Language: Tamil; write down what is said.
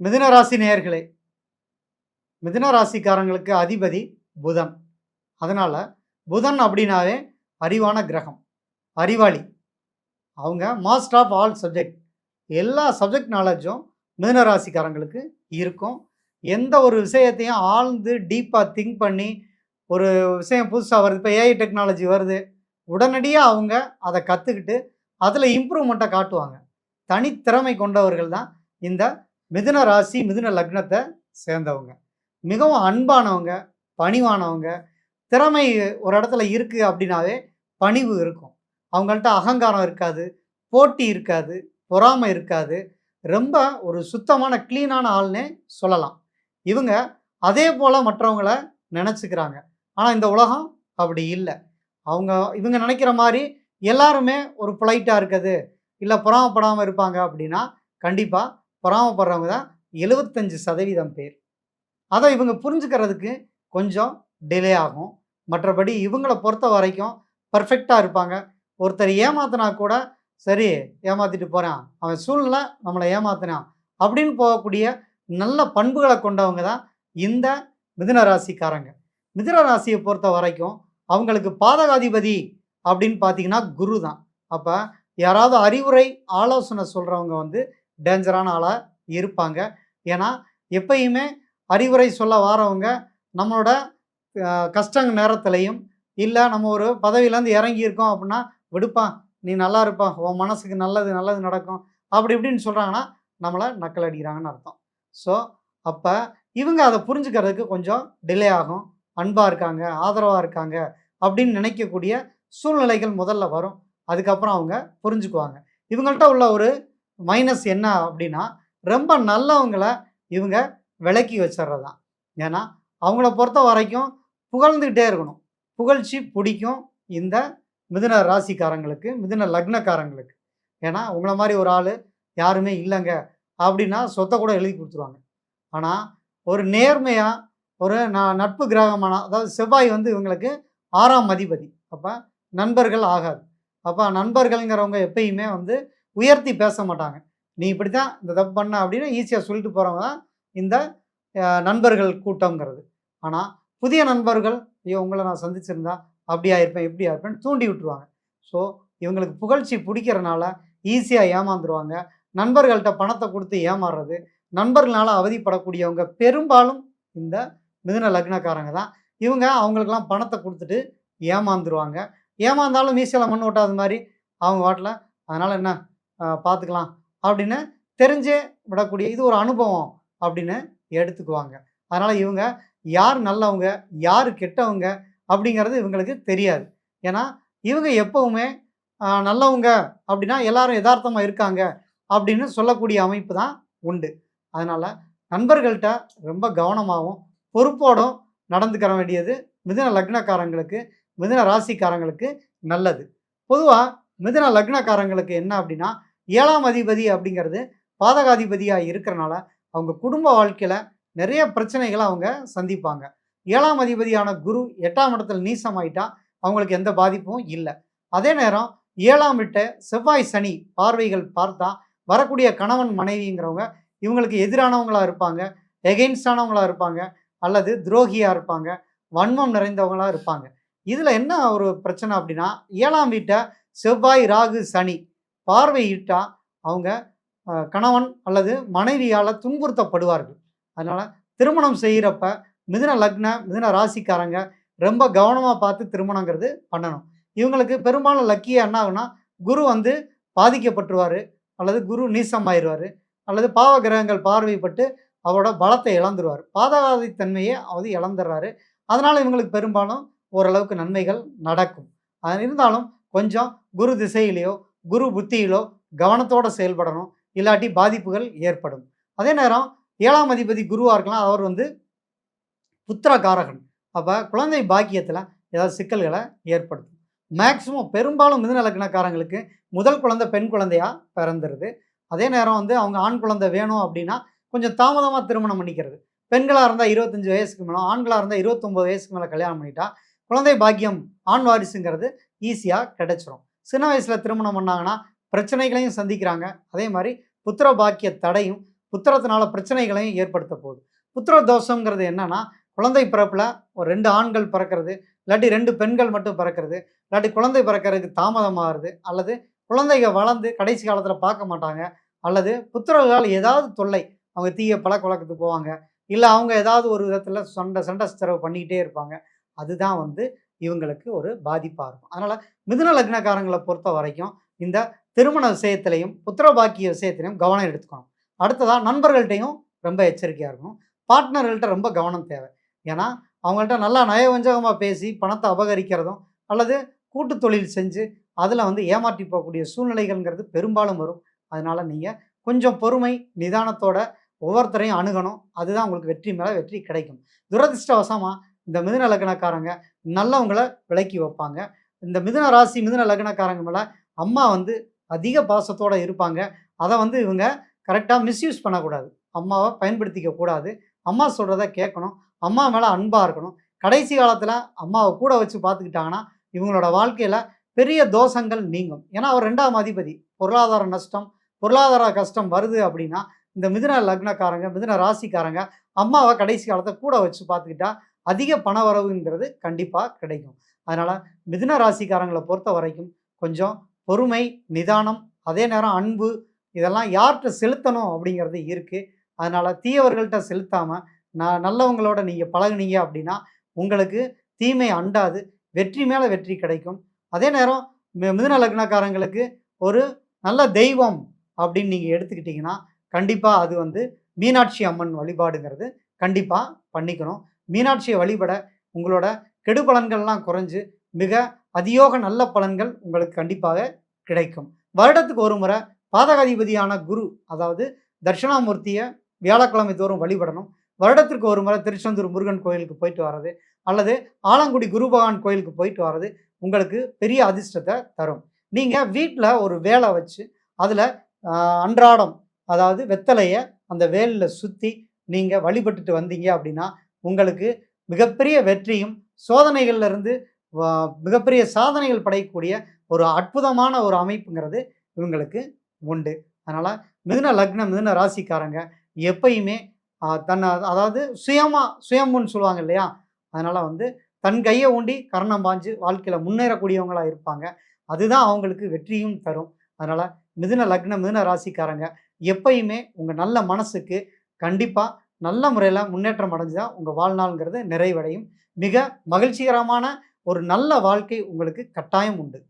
மிதுனராசி நேயர்களே மிதுன ராசிக்காரங்களுக்கு அதிபதி புதன். அதனால் புதன் அப்படின்னாவே அறிவான கிரகம் அறிவாளி. அவங்க மாஸ்டர் ஆஃப் ஆல் சப்ஜெக்ட் எல்லா சப்ஜெக்ட் நாலேஜும் மிதுனராசிக்காரங்களுக்கு இருக்கும். எந்த ஒரு விஷயத்தையும் ஆழ்ந்து டீப்பாக திங்க் பண்ணி ஒரு விஷயம் புதுசாக வருது இப்போ ஏஐ டெக்னாலஜி வருது உடனடியாக அவங்க அதை கற்றுக்கிட்டு அதில் இம்ப்ரூவ்மெண்ட்டை காட்டுவாங்க. தனித்திறமை கொண்டவர்கள் தான் இந்த மிதுன ராசி மிதுன லக்னத்தை சேர்ந்தவங்க. மிகவும் அன்பானவங்க பணிவானவங்க திறமை ஒரு இடத்துல இருக்குது அப்படின்னாவே பணிவு இருக்கும். அவங்கள்ட்ட அகங்காரம் இருக்காது போட்டி இருக்காது பொறாமை இருக்காது. ரொம்ப ஒரு சுத்தமான க்ளீனான ஆள்னே சொல்லலாம். இவங்க அதே போல் மற்றவங்கள நினச்சிக்கிறாங்க. ஆனால் இந்த உலகம் அப்படி இல்லை. அவங்க இவங்க நினைக்கிற மாதிரி எல்லாருமே ஒரு பொலைட்டாக இருக்குது. இல்லை பொறாமப்படாமல் இருப்பாங்க அப்படின்னா கண்டிப்பாக பொறாமப்படுறவங்க தான் எழுபத்தஞ்சு சதவீதம் பேர். அதை இவங்க புரிஞ்சுக்கிறதுக்கு கொஞ்சம் டிலே ஆகும். மற்றபடி இவங்களை பொறுத்த வரைக்கும் பர்ஃபெக்டாக இருப்பாங்க. ஒருத்தர் ஏமாத்தினா கூட சரி ஏமாத்திட்டு போகிறான் அவன் சூழ்நிலை நம்மளை ஏமாத்தினான் அப்படின்னு போகக்கூடிய நல்ல பண்புகளை கொண்டவங்க தான் இந்த மிதுன ராசிக்காரங்க மிதுன ராசியை பொறுத்த வரைக்கும் அவங்களுக்கு பாதகாதிபதி அப்படின்னு பார்த்தீங்கன்னா குரு தான். அப்போ யாராவது அறிவுரை ஆலோசனை சொல்கிறவங்க வந்து டேஞ்சரான ஆளாக இருப்பாங்க. ஏன்னா எப்பயுமே அறிவுரை சொல்ல வாரவங்க நம்மளோட அஹ், கஷ்ட நேரத்துலையும் இல்லை நம்ம ஒரு பதவியிலேருந்து இறங்கி இருக்கோம் அப்படின்னா விடுப்பான் நீ நல்லா இருப்பா உன் மனசுக்கு நல்லது நல்லது நடக்கும் அப்படி இப்படின்னு சொல்கிறாங்கன்னா நம்மளை நக்கல் அடிக்கிறாங்கன்னு அர்த்தம். ஸோ அப்போ இவங்க அதை புரிஞ்சுக்கிறதுக்கு கொஞ்சம் டிலே ஆகும். அன்பாக இருக்காங்க ஆதரவாக இருக்காங்க அப்படின்னு நினைக்கக்கூடிய சூழ்நிலைகள் முதல்ல வரும். அதுக்கப்புறம் அவங்க புரிஞ்சுக்குவாங்க. இவங்கள்ட்ட உள்ள ஒரு மைனஸ் என்ன அப்படின்னா ரொம்ப நல்லவங்களை இவங்க விளக்கி வச்சிடுறது தான் ஏன்னா அவங்கள பொறுத்த வரைக்கும் புகழ்ந்துக்கிட்டே இருக்கணும். புகழ்ச்சி பிடிக்கும் இந்த மிதுன ராசிக்காரங்களுக்கு மிதுன லக்னக்காரங்களுக்கு. ஏன்னா உங்களை மாதிரி ஒரு ஆள் யாருமே இல்லைங்க அப்படின்னா சொத்தை கூட எழுதி கொடுத்துருவாங்க. ஆனால் ஒரு நேர்மையாக ஒரு ந நட்பு கிரகமான அதாவது செவ்வாய் வந்து இவங்களுக்கு ஆறாம் அதிபதி. அப்போ நண்பர்கள் ஆகாது. அப்போ நண்பர்கள்ங்கிறவங்க எப்பயுமே வந்து உயர்த்தி பேச மாட்டாங்க நீ இப்படி தான் இந்த தப்பு பண்ண அப்படின்னு ஈஸியாக சொல்லிட்டு போகிறவங்க தான் இந்த நண்பர்கள் கூட்டங்கிறது ஆனால் புதிய நண்பர்கள் ஐயோ உங்களை நான் சந்திச்சிருந்தா அப்படியா இருப்பேன் இப்படியா இருப்பேன்னு தூண்டி விட்டுருவாங்க. ஸோ இவங்களுக்கு புகழ்ச்சி பிடிக்கிறனால ஈஸியாக ஏமாந்துருவாங்க. நண்பர்கள்ட்ட பணத்தை கொடுத்து ஏமாறுறது நண்பர்களால் அவதிப்படக்கூடியவங்க பெரும்பாலும் இந்த மிதுன லக்னக்காரங்க தான். இவங்க அவங்களுக்கெல்லாம் பணத்தை கொடுத்துட்டு ஏமாந்துருவாங்க. ஏமாந்தாலும் மீசையில் மண் ஓட்டாத மாதிரி அவங்க வாட்டில் அதனால் என்ன பார்த்துக்கலாம் அப்படின்னு தெரிஞ்சே விடக்கூடிய இது ஒரு அனுபவம் அப்படின்னு எடுத்துக்குவாங்க. அதனால் இவங்க யார் நல்லவங்க யார் கெட்டவங்க அப்படிங்கிறது இவங்களுக்கு தெரியாது. ஏன்னா இவங்க எப்போவுமே நல்லவங்க அப்படின்னா எல்லாரும் யதார்த்தமாக இருக்காங்க அப்படின்னு சொல்லக்கூடிய அமைப்பு தான் உண்டு. அதனால் நண்பர்கள்ட்ட ரொம்ப கவனமாகவும் பொறுப்போடும் நடந்துக்கிற வேண்டியது மிதுன லக்னக்காரங்களுக்கு மிதுன ராசிக்காரங்களுக்கு நல்லது. பொதுவாக மிதுன லக்னக்காரங்களுக்கு என்ன அப்படின்னா ஏழாம் அதிபதி அப்படிங்கிறது பாதகாதிபதியாக இருக்கிறனால அவங்க குடும்ப வாழ்க்கையில் நிறைய பிரச்சனைகளை அவங்க சந்திப்பாங்க. ஏழாம் அதிபதியான குரு எட்டாம் இடத்துல நீசமாயிட்டா அவங்களுக்கு எந்த பாதிப்பும் இல்லை. அதே நேரம் ஏழாம் விட்ட செவ்வாய் சனி பார்வைகள் பார்த்தா வரக்கூடிய கணவன் மனைவிங்கிறவங்க இவங்களுக்கு எதிரானவங்களாக இருப்பாங்க எகெயின்ஸ்டானவங்களாக இருப்பாங்க அல்லது துரோகியாக இருப்பாங்க வன்மம் நிறைந்தவங்களா இருப்பாங்க. இதில் என்ன ஒரு பிரச்சனை அப்படின்னா ஏழாம் வீட்டை செவ்வாய் ராகு சனி பார்வையிட்டா அவங்க கணவன் அல்லது மனைவியால் துன்புறுத்தப்படுவார்கள். அதனால் திருமணம் செய்கிறப்ப மிதுன லக்ன மிதுன ராசிக்காரங்க ரொம்ப கவனமாக பார்த்து திருமணங்கிறது பண்ணணும். இவங்களுக்கு பெரும்பாலும் லக்கியாக என்ன ஆகுனா குரு வந்து பாதிக்கப்பட்டுருவார் அல்லது குரு நீசமாயிருவார் அல்லது பாவ கிரகங்கள் பார்வைப்பட்டு அவரோட பலத்தை இழந்துருவார். பாதகாதி தன்மையை அவர் இழந்துடுறாரு அதனால் இவங்களுக்கு பெரும்பாலும் ஓரளவுக்கு நன்மைகள் நடக்கும். அது இருந்தாலும் கொஞ்சம் குரு திசையிலையோ குரு புத்தியிலோ கவனத்தோடு செயல்படணும் இல்லாட்டி பாதிப்புகள் ஏற்படும். அதே நேரம் ஏழாம் அதிபதி குருவாக இருக்கலாம் அவர் வந்து புத்திரகாரகன் அப்போ குழந்தை பாக்கியத்தில் ஏதாவது சிக்கல்களை ஏற்படுத்தும். மேக்சிமம் பெரும்பாலும் மிதுன லக்னக்காரங்களுக்கு முதல் குழந்தை பெண் குழந்தையா பிறந்துருது. அதே நேரம் வந்து அவங்க ஆண் குழந்தை வேணும் அப்படின்னா கொஞ்சம் தாமதமாக திருமணம் பண்ணிக்கிறது. பெண்களாக இருந்தால் இருபத்தஞ்சி வயசுக்கு மேலே ஆண்களாக இருந்தால் இருபத்தொம்போது வயசுக்கு மேலே கல்யாணம் பண்ணிட்டா குழந்தை பாக்கியம் ஆண் வாரிசுங்கிறது ஈஸியாக கிடைச்சிரும். சின்ன வயசில் திருமணம் பண்ணாங்கன்னா பிரச்சனைகளையும் சந்திக்கிறாங்க. அதே மாதிரி புத்திர பாக்கிய தடையும் புத்திரத்தினால பிரச்சனைகளையும் ஏற்படுத்த போகுது. புத்திர தோஷங்கிறது என்னன்னா குழந்தை பிறப்பில் ஒரு ரெண்டு ஆண்கள் பிறக்கிறது இல்லாட்டி ரெண்டு பெண்கள் மட்டும் பிறக்கிறது இல்லாட்டி குழந்தை பிறக்கிறதுக்கு தாமதமாகிறது அல்லது குழந்தைங்க வளர்ந்து கடைசி காலத்தில் பார்க்க மாட்டாங்க அல்லது புத்திரர்களால் ஏதாவது தொல்லை அவங்க தீய பழக்க வழக்கத்துக்கு போவாங்க இல்லை அவங்க ஏதாவது ஒரு விதத்தில் சண்டை சண்டை சச்சரவு பண்ணிக்கிட்டே இருப்பாங்க. அதுதான் வந்து இவங்களுக்கு ஒரு பாதிப்பாக இருக்கும். அதனால் மிதுன லக்னக்காரங்களை பொறுத்த வரைக்கும் இந்த திருமண விஷயத்திலையும் புத்திர பாக்கிய விஷயத்திலையும் கவனம் எடுத்துக்கணும். அடுத்ததாக நண்பர்கள்ட்டையும் ரொம்ப எச்சரிக்கையாக இருக்கணும். பார்ட்னர்கள்ட்ட ரொம்ப கவனம் தேவை. ஏன்னா அவங்கள்ட்ட நல்லா நயவஞ்சகமாக பேசி பணத்தை அபகரிக்கிறதும் அல்லது கூட்டு தொழில் செஞ்சு அதில் வந்து ஏமாற்றி போகக்கூடிய சூழ்நிலைகள்ங்கிறது பெரும்பாலும் வரும். அதனால் நீங்கள் கொஞ்சம் பொறுமை நிதானத்தோட ஒவ்வொருத்தரையும் அணுகணும். அதுதான் உங்களுக்கு வெற்றி மேலே வெற்றி கிடைக்கும். துரதிர்ஷ்டவசமாக இந்த மிதுன லக்னக்காரங்க நல்லவங்களை விலக்கி வைப்பாங்க. இந்த மிதுன ராசி மிதுன லக்னக்காரங்க மேலே அம்மா வந்து அதிக பாசத்தோடு இருப்பாங்க. அதை வந்து இவங்க கரெக்டாக மிஸ்யூஸ் பண்ணக்கூடாது. அம்மாவை பயன்படுத்திக்க கூடாது. அம்மா சொல்கிறத கேட்கணும். அம்மா மேலே அன்பாக இருக்கணும். கடைசி காலத்தில் அம்மாவை கூட வச்சு பார்த்துக்கிட்டாங்கன்னா இவங்களோட வாழ்க்கையில் பெரிய தோஷங்கள் நீங்கும். ஏன்னா அவர் ரெண்டாம் அதிபதி. பொருளாதார நஷ்டம் பொருளாதார கஷ்டம் வருது அப்படின்னா இந்த மிதுன லக்னக்காரங்க மிதுன ராசிக்காரங்க அம்மாவை கடைசி காலத்தை கூட வச்சு பார்த்துக்கிட்டா அதிக பண வரவுங்கிறது கண்டிப்பாக கிடைக்கும். அதனால் மிதுன ராசிக்காரங்களை பொறுத்த வரைக்கும் கொஞ்சம் பொறுமை நிதானம் அதே நேரம் அன்பு இதெல்லாம் யார்கிட்ட செலுத்தணும் அப்படிங்கிறது இருக்குது அதனால் தீயவர்கள்ட்ட செலுத்தாமல் நான் நல்லவங்களோட நீங்கள் பழகுனீங்க அப்படின்னா உங்களுக்கு தீமை அண்டாது வெற்றி மேலே வெற்றி கிடைக்கும். அதே நேரம் மிதுன லக்னக்காரங்களுக்கு ஒரு நல்ல தெய்வம் அப்படின்னு நீங்கள் எடுத்துக்கிட்டிங்கன்னா கண்டிப்பாக அது வந்து மீனாட்சி அம்மன் வழிபாடுங்கிறது கண்டிப்பாக பண்ணிக்கணும். மீனாட்சியை வழிபட உங்களோட கெடு பலன்கள்லாம் குறைஞ்சு மிக அதியோக நல்ல பலன்கள் உங்களுக்கு கண்டிப்பாக கிடைக்கும். வருடத்துக்கு ஒரு முறை பாதகாதிபதியான குரு அதாவது தட்சிணாமூர்த்தியை வியாழக்கிழமை தோறும் வழிபடணும். வருடத்திற்கு ஒரு முறை திருச்செந்தூர் முருகன் கோயிலுக்கு போயிட்டு வர்றது அல்லது ஆலங்குடி குரு பகவான் கோயிலுக்கு போயிட்டு வர்றது உங்களுக்கு பெரிய அதிர்ஷ்டத்தை தரும். நீங்கள் வீட்டில் ஒரு வேலை வச்சு அதில் அன்றாடம் அதாவது வெத்தலையை அந்த வேலில் சுற்றி நீங்கள் வழிபட்டுட்டு வந்தீங்க அப்படின்னா உங்களுக்கு மிகப்பெரிய வெற்றியும் சோதனைகள்லேருந்து மிகப்பெரிய சாதனைகள் படையக்கூடிய ஒரு அற்புதமான ஒரு அமைப்புங்கிறது இவங்களுக்கு உண்டு. அதனால் மிதுன லக்னம் மிதுன ராசிக்காரங்க எப்பயுமே தன்னை அதாவது சுயமாக சுயம்புன்னு சொல்லுவாங்க இல்லையா? அதனால் வந்து தன் கையை ஊண்டி கரணம் பாஞ்சு வாழ்க்கையில் முன்னேறக்கூடியவங்களாக இருப்பாங்க. அதுதான் அவங்களுக்கு வெற்றியும் தரும். அதனால் மிதுன லக்ன மிதுன ராசிக்காரங்க எப்பயுமே உங்கள் நல்ல மனசுக்கு கண்டிப்பாக நல்ல முறையில் முன்னேற்றம் அடைஞ்சுதான் உங்கள் வாழ்நாள்ங்கிறது நிறைவடையும். மிக மகிழ்ச்சிகரமான ஒரு நல்ல வாழ்க்கை உங்களுக்கு கட்டாயம் உண்டு.